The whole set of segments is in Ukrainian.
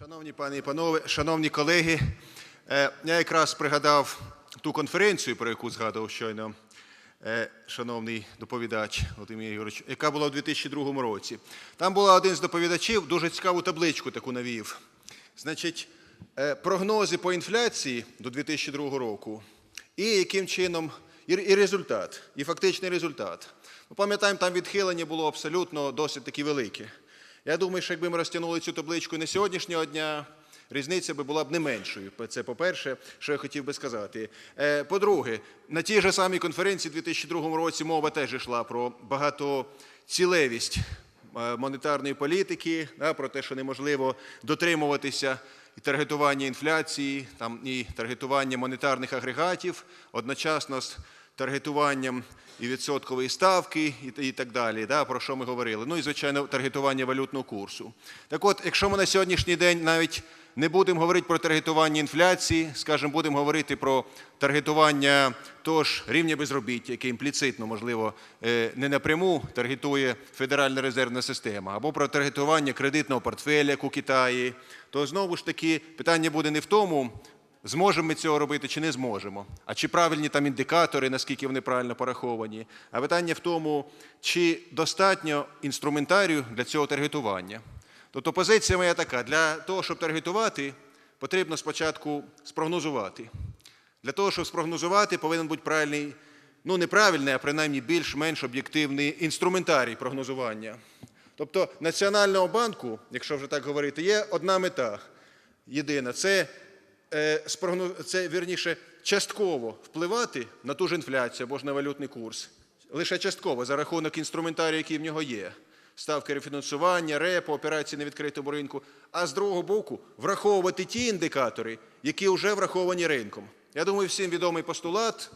Шановні пані і панове, шановні колеги, е, я якраз пригадав ту конференцію, про яку згадував щойно е, шановний доповідач Володимир Ігорович, яка була у 2002 році. Там була один з доповідачів, дуже цікаву табличку таку навів. Значить, е, прогнози по інфляції до 2002 року і яким чином, і, результат, і фактичний результат. Ну, пам'ятаємо, там відхилення було абсолютно досить таки велике. Я думаю, що якби ми розтягнули цю табличку не сьогоднішнього дня, різниця би була б не меншою. Це по-перше, що я хотів би сказати. Е, По-друге, на тій же самій конференції у 2002 році мова теж йшла про багатоцілевість е, монетарної політики, про те, що неможливо дотримуватися і таргетування інфляції, там, і таргетування монетарних агрегатів одночасно з таргетуванням і відсоткової ставки, і, так далі, да, про що ми говорили. Ну і, звичайно, таргетування валютного курсу. Так от, якщо ми на сьогоднішній день навіть не будемо говорити про таргетування інфляції, скажімо, будемо говорити про таргетування того ж рівня безробіття, яке імпліцитно, можливо, е, не напряму таргетує Федеральна резервна система, або про таргетування кредитного портфеля, у Китаї, то знову ж таки питання буде не в тому, Зможемо ми цього робити чи не зможемо? А чи правильні там індикатори, наскільки вони правильно пораховані? А питання в тому, чи достатньо інструментарію для цього таргетування. Тобто позиція моя така: для того, щоб таргетувати, потрібно спочатку спрогнозувати. Для того, щоб спрогнозувати, повинен бути правильний, ну не правильний, а принаймні більш-менш об'єктивний інструментарій прогнозування. Тобто Національного банку, якщо вже так говорити, є одна мета єдина це це вірніше частково впливати на ту ж інфляцію або ж на валютний курс. Лише частково за рахунок інструментарію, який в нього є. Ставки рефінансування, репо, операції на відкритому ринку. А з другого боку, враховувати ті індикатори, які вже враховані ринком. Я думаю, всім відомий постулат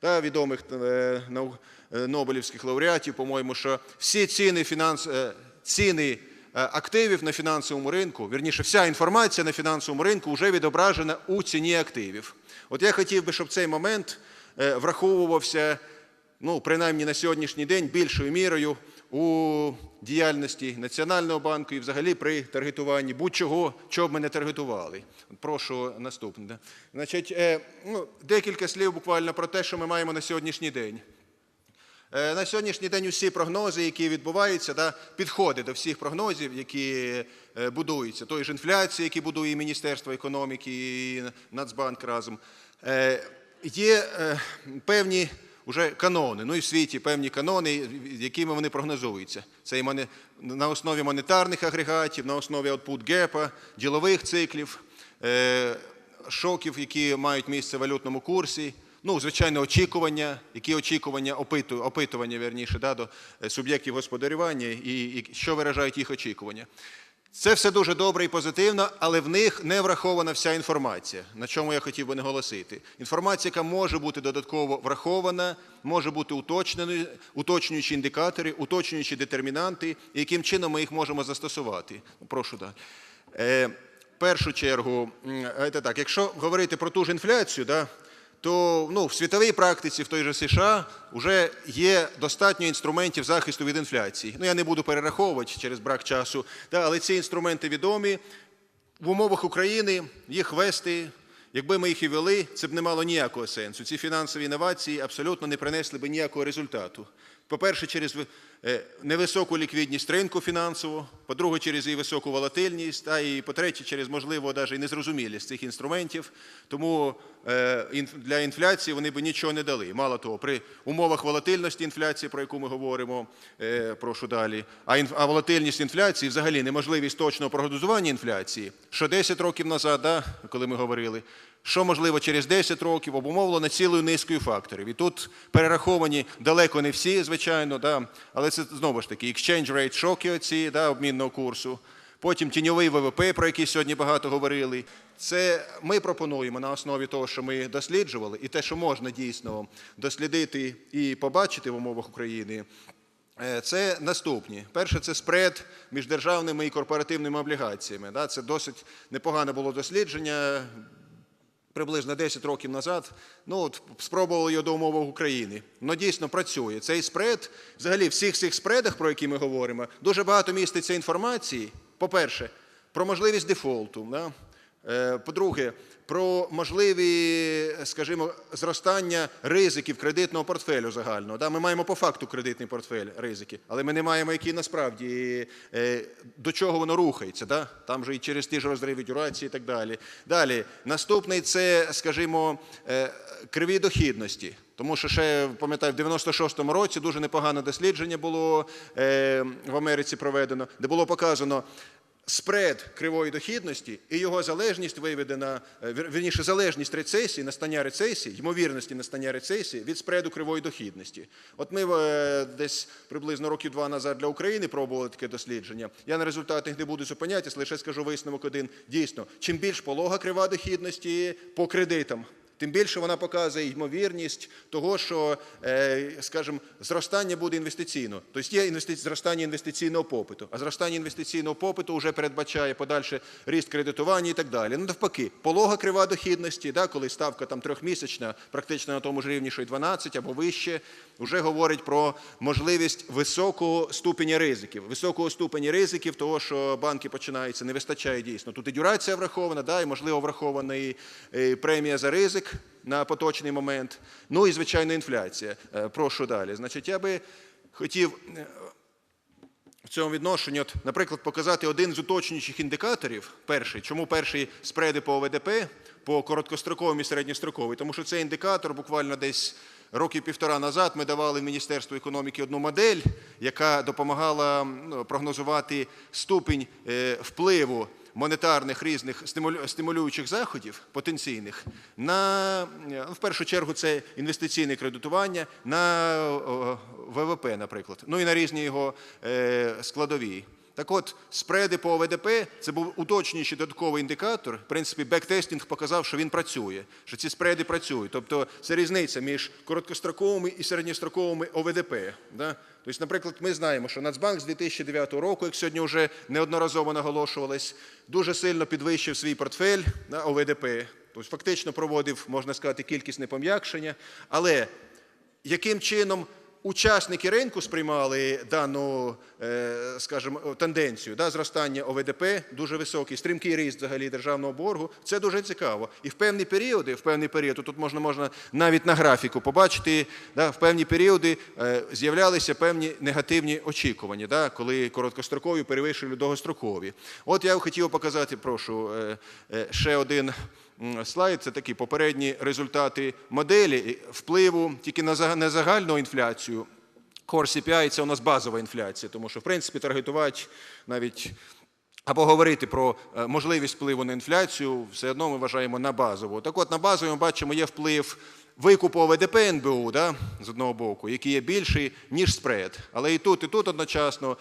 та відомих е, е, Нобелівських лауреатів, по-моєму, що всі ціни, фінанс, е, ціни е, активів на фінансовому ринку, вірніше, вся інформація на фінансовому ринку вже відображена у ціні активів. От я хотів би, щоб цей момент е, враховувався, ну, принаймні на сьогоднішній день, більшою мірою у діяльності Національного банку і взагалі при таргетуванні будь-чого, чого б ми не таргетували. Прошу наступне. Значить, е, ну, декілька слів буквально про те, що ми маємо на сьогоднішній день. Е, На сьогоднішній день усі прогнози, які відбуваються, да, підходи до всіх прогнозів, які е, будуються, тої ж інфляції, які будує і Міністерство економіки і Нацбанк разом, е, є певні вже канони, ну і в світі певні канони, якими вони прогнозуються. Це і на основі монетарних агрегатів, на основі output гепа, ділових циклів, шоків, які мають місце в валютному курсі. Ну, звичайно, очікування, які очікування, опиту, опитування, верніше, да, до е, суб'єктів господарювання і, і що виражають їх очікування. Це все дуже добре і позитивно, але в них не врахована вся інформація, на чому я хотів би наголосити. Інформація, яка може бути додатково врахована, може бути уточненою, уточнюючи індикатори, уточнюючи детермінанти, і яким чином ми їх можемо застосувати. Прошу далі. Е, в першу чергу, це так, якщо говорити про ту ж інфляцію, да, то ну, в світовій практиці, в той же США, вже є достатньо інструментів захисту від інфляції. Ну, я не буду перераховувати через брак часу, да, але ці інструменти відомі. В умовах України їх вести, якби ми їх і вели, це б не мало ніякого сенсу. Ці фінансові інновації абсолютно не принесли б ніякого результату. По-перше, через е, невисоку ліквідність ринку фінансового, по-друге, через її високу волатильність, а і по-третє, через, можливо, навіть незрозумілість цих інструментів. Тому е, для інфляції вони б нічого не дали. Мало того, при умовах волатильності інфляції, про яку ми говоримо, е, прошу далі, а, волатильність інфляції, взагалі неможливість точного прогнозування інфляції, що 10 років назад, коли ми говорили, що можливо через 10 років обумовлено цілою низкою факторів. І тут перераховані далеко не всі, звичайно, да, але це знову ж таки exchange rate шоки оці да, обмінного курсу. Потім тіньовий ВВП, про який сьогодні багато говорили. Це ми пропонуємо на основі того, що ми досліджували, і те, що можна дійсно дослідити і побачити в умовах України. Е, Це наступні. Перше, це спред між державними і корпоративними облігаціями. Це досить непогане було дослідження приблизно 10 років назад. Ну, от, спробували його до умовах України. Воно дійсно працює. Цей спред, взагалі, всіх цих спредах, про які ми говоримо, дуже багато міститься інформації. По-перше, про можливість дефолту. Да? Е, По-друге, про можливі, скажімо, зростання ризиків кредитного портфелю загального. Ми маємо по факту кредитний портфель ризики, але ми не маємо, які насправді е, до чого воно рухається. Там же і через ті ж розриви дюрації і так далі. Далі, наступний це, скажімо, е, криві дохідності. Тому що ще пам'ятаю, в 96-му році дуже непогане дослідження було в Америці проведено, де було показано спред кривої дохідності і його залежність виведена, е, вірніше, залежність рецесії, настання рецесії, ймовірності настання рецесії від спреду кривої дохідності. От ми е, десь приблизно років два назад для України пробували таке дослідження. Я на результатах не буду зупинятися, лише скажу висновок один. Дійсно, чим більш полога крива дохідності по кредитам, Тим більше вона показує ймовірність того, що, е, скажімо, зростання буде інвестиційно. Тобто є зростання інвестиційного попиту, а зростання інвестиційного попиту вже передбачає подальше ріст кредитування і так далі. Ну, навпаки, полога крива дохідності, коли ставка там трьохмісячна, практично на тому ж рівні, що й 12 або вище, вже говорить про можливість високого ступеня ризиків. Високого ступеня ризиків, того, що банки починаються, не вистачає дійсно. Тут і дюрація врахована, да, і можливо врахована і е, премія за ризик на поточний момент. Ну і звичайно інфляція. Е, Прошу далі. Значить, я би хотів е, в цьому відношенні, от, наприклад, показати один з уточнюючих індикаторів. Перший, чому перший спреди по ОВДП, по короткостроковим і середньостроковим? Тому що цей індикатор буквально десь років півтора назад ми давали Міністерству економіки одну модель, яка допомагала ну, прогнозувати ступінь е, впливу монетарних різних стимулю- стимулюючих заходів потенційних на в першу чергу це інвестиційне кредитування на ВВП, наприклад, ну і на різні його е, складові. Так от, спреди по ОВДП це був уточнюючий додатковий індикатор. В принципі, бектестінг показав, що він працює, що ці спреди працюють. Тобто це різниця між короткостроковими і середньостроковими ОВДП. Да? Тобто, наприклад, ми знаємо, що Нацбанк з 2009 року, як сьогодні вже неодноразово наголошувалось, дуже сильно підвищив свій портфель на ОВДП. Тобто фактично проводив, можна сказати, кількісне пом'якшення. Але яким чином учасники ринку сприймали дану, е, скажімо, тенденцію да, зростання ОВДП, дуже високий, стрімкий ріст взагалі державного боргу, це дуже цікаво. І в певні періоди, в певний період, тут можна, можна навіть на графіку побачити, да, в певні періоди е, з'являлися певні негативні очікування, да, коли короткострокові перевищили довгострокові. От я хотів показати, прошу, е, ще один слайд. Це такі попередні результати моделі впливу тільки на загальну інфляцію. Core CPI – це у нас базова інфляція, тому що, в принципі, таргетувати навіть або говорити про е, можливість впливу на інфляцію, все одно ми вважаємо на базову. Так от, на базову ми бачимо, є вплив викупу ОВДП НБУ, да, з одного боку, який є більший, ніж спред. Але і тут, і тут одночасно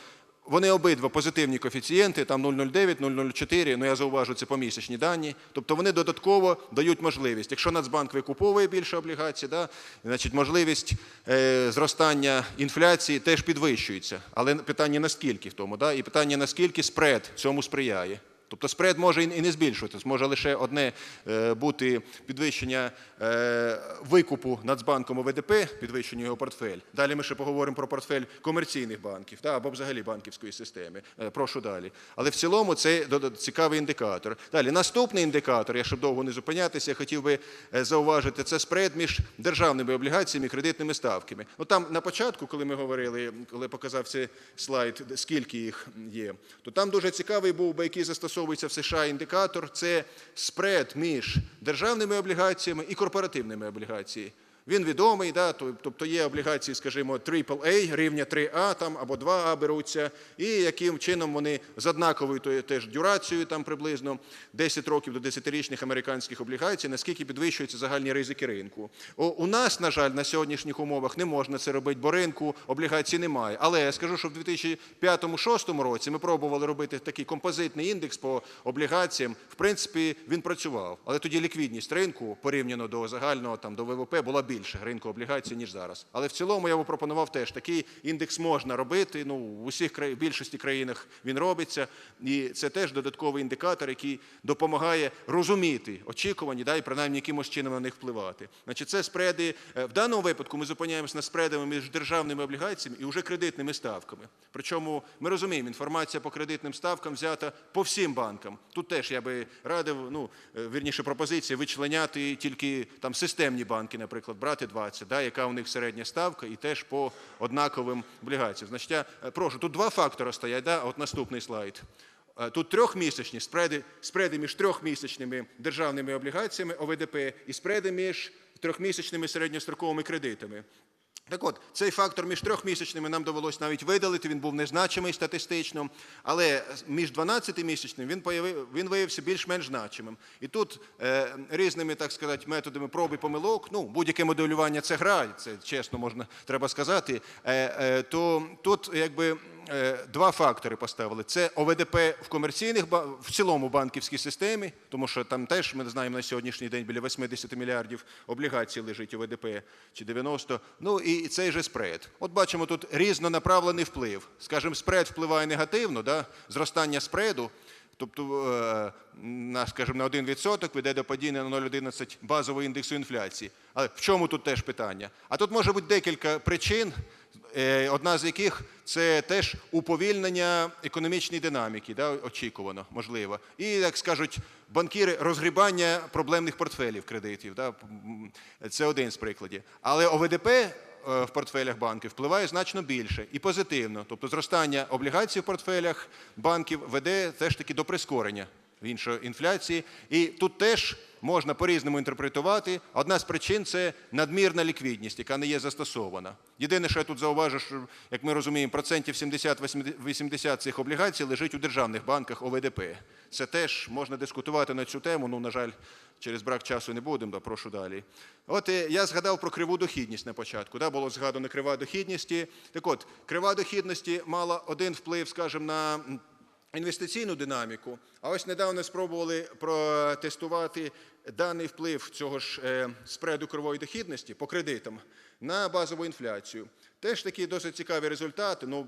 вони обидва позитивні коефіцієнти, там 0,09, 0,04, ну я зауважу, це помісячні дані. Тобто вони додатково дають можливість. Якщо Нацбанк викуповує більше облігацій, да, значить можливість е, зростання інфляції теж підвищується. Але питання наскільки в тому, да, і питання наскільки спред цьому сприяє. Тобто спред може і не збільшуватись, може лише одне е, бути підвищення е, викупу Нацбанком ОВДП, підвищення його портфель. Далі ми ще поговоримо про портфель комерційних банків або взагалі банківської системи. Е, прошу далі. Але в цілому це цікавий індикатор. Далі наступний індикатор, я щоб довго не зупинятися, я хотів би зауважити, це спред між державними облігаціями і кредитними ставками. Там на початку, коли ми говорили, коли показав цей слайд, скільки їх є, то там дуже цікавий був би, який застосовується в США індикатор. Це спред між державними облігаціями і корпоративними облігаціями. Він відомий, да, тобто є облігації, скажімо, AAA, рівня 3А там, або 2А беруться, і яким чином вони з однаковою теж дюрацією, там приблизно 10 років до 10-річних американських облігацій, наскільки підвищуються загальні ризики ринку. О, у нас, на жаль, на сьогоднішніх умовах не можна це робити, бо ринку облігацій немає. Але я скажу, що в 2005-2006 році ми пробували робити такий композитний індекс по облігаціям. В принципі, він працював, але тоді ліквідність ринку порівняно до загального там до ВВП була більше ринку облігацій, ніж зараз. Але в цілому я би пропонував теж такий індекс можна робити. Ну, в усіх краї- більшості країнах він робиться. І це теж додатковий індикатор, який допомагає розуміти очікувані, да, і принаймні якимось чином на них впливати. Значить, це спреди. е, В даному випадку ми зупиняємося на спредами між державними облігаціями і вже кредитними ставками. Причому ми розуміємо, інформація по кредитним ставкам взята по всім банкам. Тут теж я би радив, ну е, вірніше пропозиція вичленяти тільки там системні банки, наприклад, брати 20, да, яка у них середня ставка, і теж по однаковим облігаціям. Значить, я е, прошу, тут два фактори стоять. Да? От наступний слайд. Е, Тут трьохмісячні спреди, спреди між трьохмісячними державними облігаціями ОВДП і спреди між трьохмісячними середньостроковими кредитами. Так от, цей фактор між трьохмісячними нам довелось навіть видалити, він був незначимий статистично, але між 12-місячним він, появив, він виявився більш-менш значимим. І тут е, різними, так сказати, методами проб і помилок, ну, будь-яке моделювання це гра, це чесно можна, треба сказати, е, е, то тут якби два фактори поставили. Це ОВДП в комерційних, в цілому банківській системі, тому що там теж, ми знаємо, на сьогоднішній день біля 80 мільярдів облігацій лежить ОВДП чи 90. Ну і цей же спред. От бачимо тут різнонаправлений вплив. Скажімо, спред впливає негативно, да? зростання спреду. Тобто, е, на, скажімо, на 1% веде до падіння на 0,11 базового індексу інфляції. Але в чому тут теж питання? А тут може бути декілька причин, е, одна з яких це теж уповільнення економічної динаміки, да, очікувано, можливо. І, як скажуть банкіри, розгрібання проблемних портфелів кредитів. Да, це один з прикладів. Але ОВДП е, в портфелях банків впливає значно більше і позитивно. Тобто зростання облігацій в портфелях банків веде теж таки до прискорення іншої інфляції. І тут теж можна по-різному інтерпретувати. Одна з причин це надмірна ліквідність, яка не є застосована. Єдине, що я тут зауважу, що, як ми розуміємо, процентів 70-80 цих облігацій лежить у державних банках ОВДП. Це теж можна дискутувати на цю тему. Ну, на жаль, через брак часу не будемо, да, прошу далі. От е, я згадав про криву дохідність на початку. Да, було згадано крива дохідності. Так от, крива дохідності мала один вплив, скажімо, на інвестиційну динаміку. А ось недавно спробували протестувати даний вплив цього ж е, спреду кривої дохідності по кредитам на базову інфляцію. Теж такі досить цікаві результати. Ну,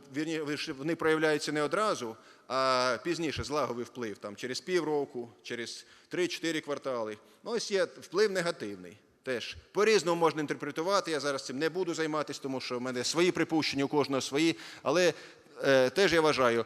вони проявляються не одразу, а пізніше злаговий вплив там, через півроку, через 3-4 квартали. Ну, ось є вплив негативний. Теж по-різному можна інтерпретувати. Я зараз цим не буду займатися, тому що в мене свої припущення, у кожного свої. Але е, теж я вважаю,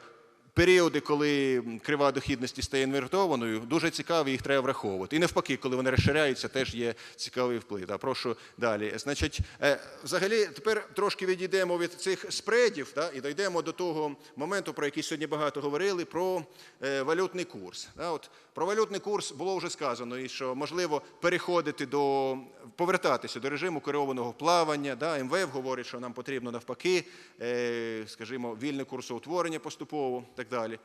періоди, коли крива дохідності стає інвертованою, дуже цікаві, їх треба враховувати. І навпаки, коли вони розширяються, теж є цікавий вплив. Да, прошу далі. Значить, е, взагалі, тепер трошки відійдемо від цих спредів да, і дійдемо до того моменту, про який сьогодні багато говорили, про е, валютний курс. Да, от, про валютний курс було вже сказано, і що можливо переходити до повертатися до режиму керованого плавання. Да, МВФ говорить, що нам потрібно навпаки, е, скажімо, вільне курсоутворення поступово так далі.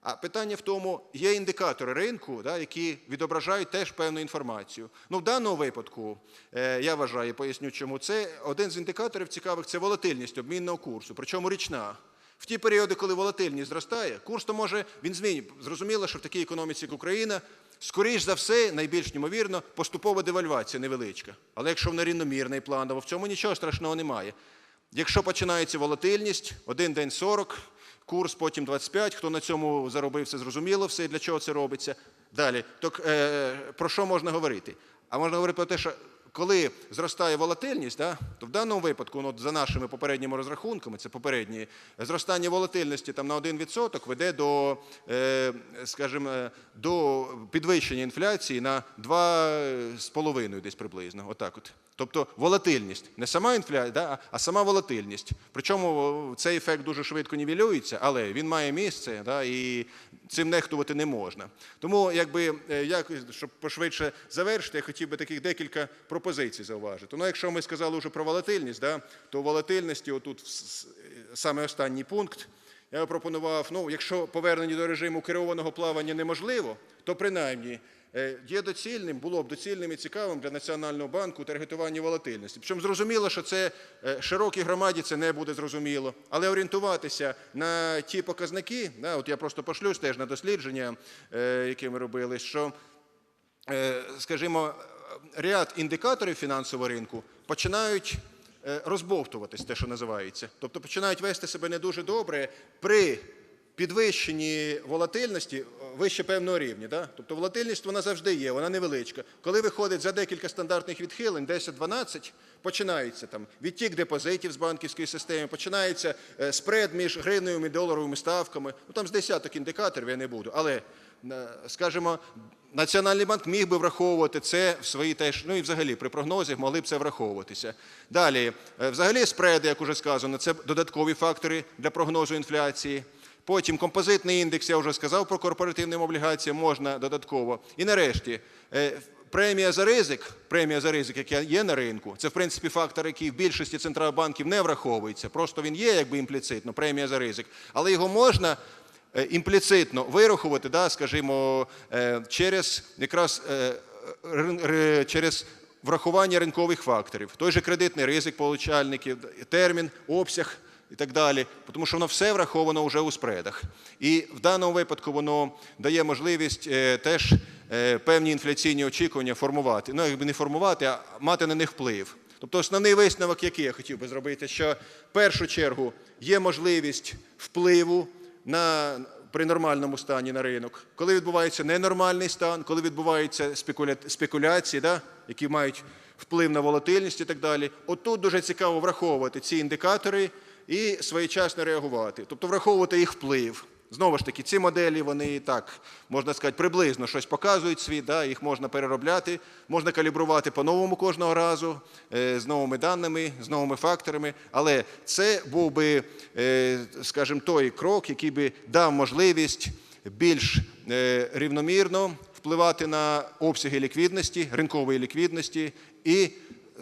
А питання в тому, є індикатори ринку, да, які відображають теж певну інформацію. Ну, в даному випадку, е, я вважаю, поясню, чому це один з індикаторів цікавих це волатильність обмінного курсу, причому річна. В ті періоди, коли волатильність зростає, курс то може він змінює. Зрозуміло, що в такій економіці, як Україна, скоріш за все, найбільш ймовірно, поступова девальвація невеличка. Але якщо вона рівномірна і планова, в цьому нічого страшного немає. Якщо починається волатильність, один день 40, курс, потім 25, хто на цьому заробив, все зрозуміло, все для чого це робиться. Далі, так е, про що можна говорити? А можна говорити про те, що коли зростає волатильність, да, то в даному випадку, ну, за нашими попередніми розрахунками, це попередні, зростання волатильності там, на 1% веде до, е, скажімо, е, до підвищення інфляції на 2,5 десь приблизно. Отак от. Тобто волатильність, не сама інфляція, да, а сама волатильність. Причому цей ефект дуже швидко нівелюється, але він має місце, да, і цим нехтувати не можна. Тому, якби е, як, щоб пошвидше завершити, я хотів би таких декілька пропозицій зауважити. Ну, якщо ми сказали вже про волатильність, да, то волатильності, отут саме останній пункт. Я пропонував, ну, якщо повернення до режиму керованого плавання неможливо, то принаймні е, є доцільним, було б доцільним і цікавим для Національного банку таргетування волатильності. Причому зрозуміло, що це е, широкій громаді це не буде зрозуміло, але орієнтуватися на ті показники, да, от я просто пошлюсь теж на дослідження, е, які ми робили, що скажімо, ряд індикаторів фінансового ринку починають е, розбовтуватись, те, що називається. Тобто починають вести себе не дуже добре при підвищенні волатильності е, вище певного рівня. Да? Тобто волатильність вона завжди є, вона невеличка. Коли виходить за декілька стандартних відхилень, 10-12, починається там відтік депозитів з банківської системи, починається е, спред між гривневими і доларовими ставками. Ну там з десяток індикаторів я не буду. Але, скажімо, Національний банк міг би враховувати це в своїй теж, ну і взагалі при прогнозах могли б це враховуватися. Далі, е, взагалі, спреди, як уже сказано, це додаткові фактори для прогнозу інфляції. Потім композитний індекс, я вже сказав про корпоративним облігаціям, можна додатково. І нарешті, е, премія за ризик, премія за ризик, яка є на ринку, це в принципі фактор, який в більшості центробанків не враховується. Просто він є якби імпліцитно, премія за ризик. Але його можна імпліцитно вирахувати, да, скажімо, е, через якраз е, через врахування ринкових факторів. Той же кредитний ризик получальників, термін, обсяг і так далі, тому що воно все враховано вже у спредах. І в даному випадку воно дає можливість е, теж е, певні інфляційні очікування формувати. Ну, якби не формувати, а мати на них вплив. Тобто основний висновок, який я хотів би зробити, що в першу чергу є можливість впливу на при нормальному стані на ринок, коли відбувається ненормальний стан, коли відбуваються спекуля... спекуляції, да, які мають вплив на волатильність і так далі. Отут дуже цікаво враховувати ці індикатори і своєчасно реагувати, тобто враховувати їх вплив. Знову ж таки, ці моделі, вони так, можна сказати, приблизно щось показують світ, да, їх можна переробляти, можна калібрувати по-новому кожного разу, е, з новими даними, з новими факторами. Але це був би, е, скажімо, той крок, який би дав можливість більш е, рівномірно впливати на обсяги ліквідності, ринкової ліквідності і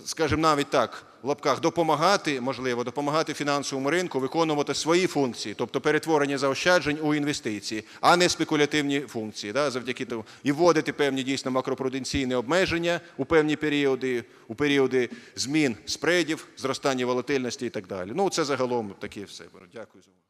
скажімо, навіть так, лапках допомагати, можливо, допомагати фінансовому ринку виконувати свої функції, тобто перетворення заощаджень у інвестиції, а не спекулятивні функції, да, завдяки тому і вводити певні дійсно макропруденційні обмеження у певні періоди, у періоди змін спредів, зростання волатильності і так далі. Ну, це загалом таке все. Дякую за увагу.